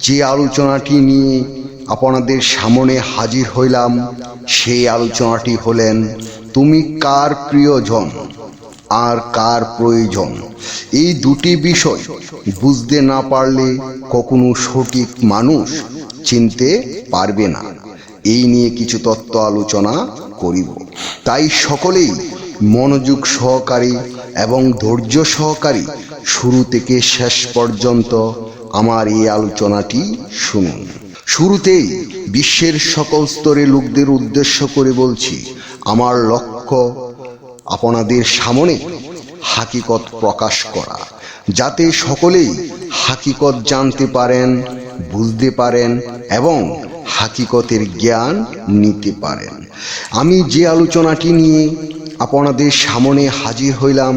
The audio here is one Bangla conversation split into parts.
যে আলোচনাটি নিয়ে আপনাদের সামনে হাজির হইলাম, সেই আলোচনাটি হলেন, তুমি কার প্রিয়জন আর কার প্রয়োজন? এই দুটি বিষয় বুঝতে না পারলে কখনো সঠিক মানুষ চিনতে পারবে না। এই নিয়ে কিছু তত্ত্ব আলোচনা করিব। তাই সকলেই মনোযোগ সহকারী এবং ধৈর্য সহকারী শুরু থেকে শেষ পর্যন্ত আমার এই আলোচনাটি শুনুন। শুরুতেই বিশ্বের সকল স্তরে লোকদের উদ্দেশ্য করে বলছি, আমার লক্ষ্য আপনাদের সামনে হাকিকত প্রকাশ করা, যাতে সকলেই হাকিকত জানতে পারেন, বুঝতে পারেন এবং হাকিকতের জ্ঞান নিতে পারেন। আমি যে আলোচনাটি নিয়ে আপনাদের সামনে হাজির হইলাম,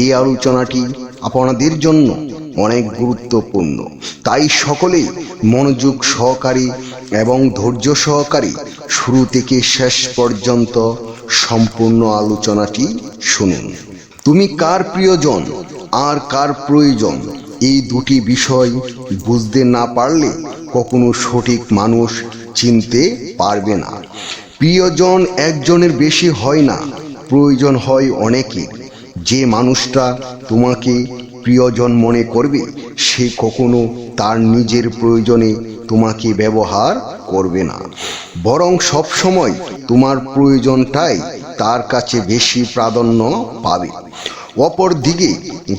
এই আলোচনাটি আপনাদের জন্য অনেক গুরুত্বপূর্ণ। তাই সকলেই মনোযোগ সহকারী এবং ধৈর্য সহকারী শুরু থেকে শেষ পর্যন্ত সম্পূর্ণ আলোচনাটি শুনুন। তুমি কার প্রিয়জন, আর কার প্রয়োজন? এই দুটি বিষয় বুঝতে না পারলে কখনো সঠিক মানুষ চিনতে পারবে না। প্রিয়জন একজনের বেশি হয় না, প্রয়োজন হয় অনেকের। যে মানুষটা তোমাকে প্রিয়জন মনে করবে, সে কখনো তার নিজের প্রয়োজনে তোমাকে ব্যবহার করবে না। বরং সব সময় তোমার প্রয়োজনটাই তার কাছে বেশি প্রাধান্য পাবে। অপর দিকে,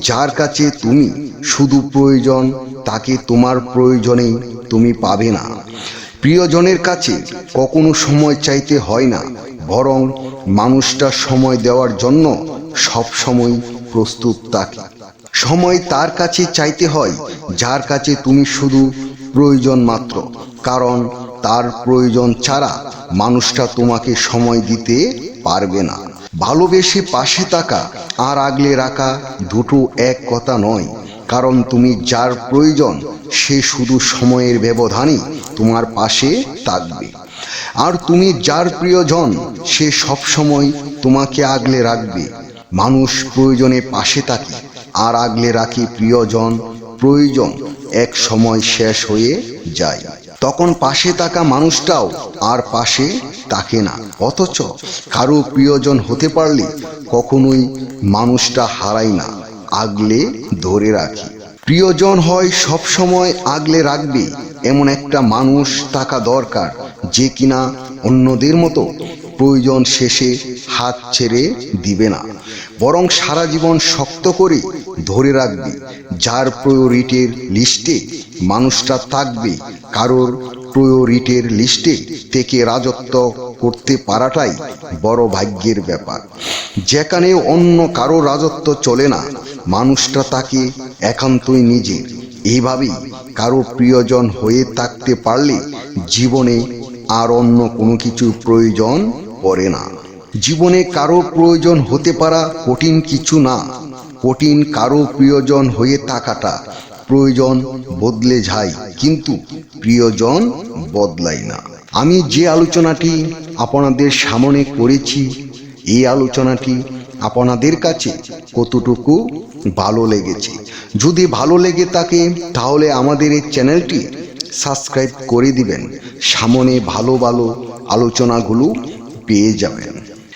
যার কাছে তুমি শুধু প্রয়োজন, তাকে তোমার প্রয়োজনেই তুমি পাবে না। প্রিয়জনের কাছে কখনো সময় চাইতে হয় না, বরং মানুষটা সময় দেওয়ার জন্য সব সময় প্রস্তুত থাকে। সময় তার কাছে চাইতে হয়, যার কাছে তুমি শুধু প্রয়োজন মাত্র। কারণ তার প্রয়োজন ছাড়া মানুষটা তোমাকে সময় দিতে পারবে না। ভালোবেসে পাশে থাকা আর আগলে রাখা দুটো এক কথা নয়। কারণ তুমি যার প্রয়োজন, সে শুধু সময়ের ব্যবধানে তোমার পাশে থাকবে। আর তুমি যার প্রিয়জন, সে সব সময় তোমাকে আগলে রাখবে। মানুষ প্রয়োজনে পাশে থাকে। আর আগলে রাখি প্রিয়জন, প্রয়োজন এক সময় শেষ হয়ে যায়। তখন পাশে থাকা মানুষটাও আর পাশে থাকে না। অথচ কারও প্রিয়জন হতে পারলে কখনোই মানুষটা হারায় না, আগলে ধরে রাখি। প্রিয়জন হয় সব সময় আগলে রাখবে এমন একটা মানুষ থাকা দরকার যে কিনা অন্যদের মতো প্রয়োজন শেষে হাত ছেড়ে দিবে না। বরং সারা জীবন শক্ত করে ধরে রাখবে, যার প্রায়োরিটির লিস্টে মানুষটা থাকবে, কারোর প্রায়োরিটির লিস্টে থেকে রাজত্ব করতে পারাটাই বড় ভাগ্যের ব্যাপার। যেখানে অন্য কারও রাজত্ব চলে না, মানুষটা তাকে একান্তই নিজের এইভাবেই কারও প্রিয়জন হয়ে থাকতে পারলে জীবনে আর অন্য কোনো কিছু প্রয়োজন পড়ে না। জীবনে কারও প্রয়োজন হতে পারা কঠিন কিছু না। কঠিন কারও প্রিয়জন হয়ে থাকাটা প্রয়োজন বদলে যায়, কিন্তু প্রিয়জন বদলায় না। আমি যে আলোচনাটি আপনাদের সামনে করেছি, এই আলোচনাটি আপনাদের কাছে কতটুকু ভালো লেগেছে? যদি ভালো লেগে থাকে, তাহলে আমাদের এই চ্যানেলটি সাবস্ক্রাইব করে দিবেন। সামনে ভালো ভালো আলোচনাগুলো পেয়ে যাবেন।